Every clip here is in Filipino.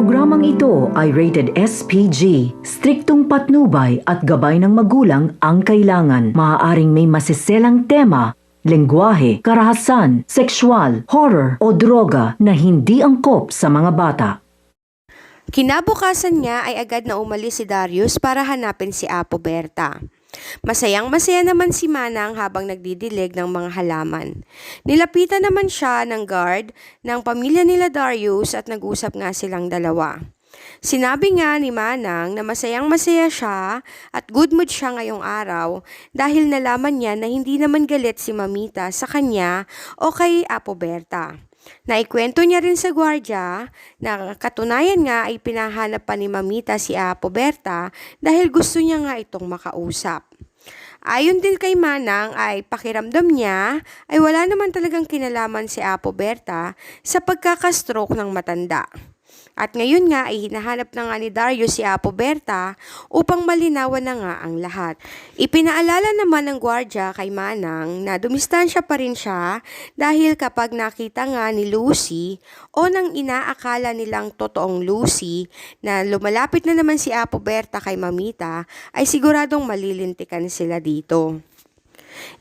Programang ito ay rated SPG. Striktong patnubay at gabay ng magulang ang kailangan. Maaaring may masiselang tema, lengguwahe, karahasan, sexual, horror o droga na hindi angkop sa mga bata. Kinabukasan niya ay agad na umalis si Darius para hanapin si Apo Berta. Masayang masaya naman si Manang habang nagdidilig ng mga halaman. Nilapitan naman siya ng guard ng pamilya nila Darius at nag-usap nga silang dalawa. Sinabi nga ni Manang na masayang masaya siya at good mood siya ngayong araw dahil nalaman niya na hindi naman galit si Mamita sa kanya o kay Apo Berta. Naikwento niya rin sa gwardya na katunayan nga ay pinahanap pa ni Mamita si Apo Berta dahil gusto niya nga itong makausap. Ayon din kay Manang ay pakiramdam niya ay wala naman talagang kinalaman si Apo Berta sa pagkakastroke ng matanda. At ngayon nga ay hinahanap na nga ni Darius si Apo Berta upang malinawan na nga ang lahat. Ipinaalala naman ng gwardya kay Manang na dumistansya pa rin siya dahil kapag nakita nga ni Lucy o nang inaakala nilang totoong Lucy na lumalapit na naman si Apo Berta kay Mamita ay siguradong malilintikan sila dito.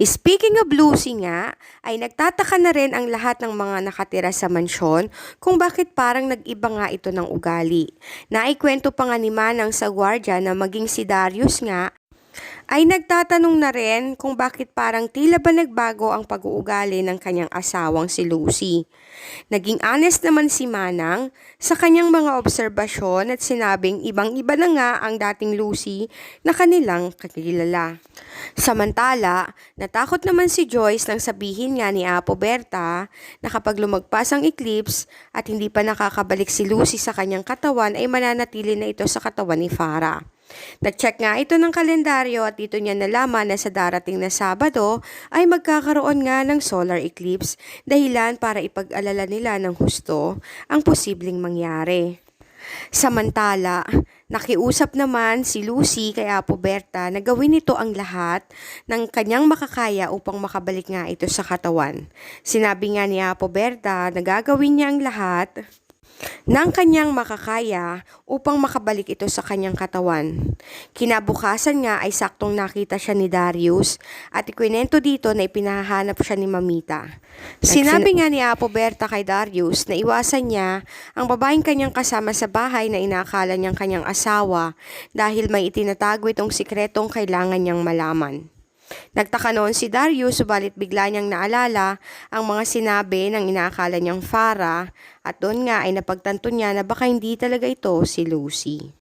Speaking of Lucy nga, ay nagtataka na rin ang lahat ng mga nakatira sa mansyon kung bakit parang nag-iba nga ito ng ugali. Naikwento pa nga ni Manang sa gwardya na maging si Darius nga ay nagtatanong na rin kung bakit parang tila ba nagbago ang pag-uugali ng kanyang asawang si Lucy. Naging honest naman si Manang sa kanyang mga obserbasyon at sinabing ibang-iba na nga ang dating Lucy na kanilang kakilala. Samantala, natakot naman si Joyce nang sabihin nga ni Apo Berta na kapag lumagpas ang eclipse at hindi pa nakakabalik si Lucy sa kanyang katawan ay mananatili na ito sa katawan ni Farah. Nag-check nga ito ng kalendaryo at dito niya nalaman na sa darating na Sabado ay magkakaroon nga ng solar eclipse dahilan para ipag-alala nila ng husto ang posibleng mangyari. Samantala, nakiusap naman si Lucy kay Apo Berta na gawin ito ang lahat ng kanyang makakaya upang makabalik nga ito sa katawan. Sinabi nga ni Apo Berta na gagawin niya ang lahat ng kanyang makakaya upang makabalik ito sa kanyang katawan. Kinabukasan nga ay saktong nakita siya ni Darius at ikwinento dito na ipinahanap siya ni Mamita. Sinabi nga ni Apo Berta kay Darius na iwasan niya ang babaeng kanyang kasama sa bahay na inakala niyang kanyang asawa dahil may itinatago itong sikretong kailangan niyang malaman. Nagtaka noon si Darius subalit bigla niyang naalala ang mga sinabi ng inaakala niyang Farah at doon nga ay napagtanto niya na baka hindi talaga ito si Lucy.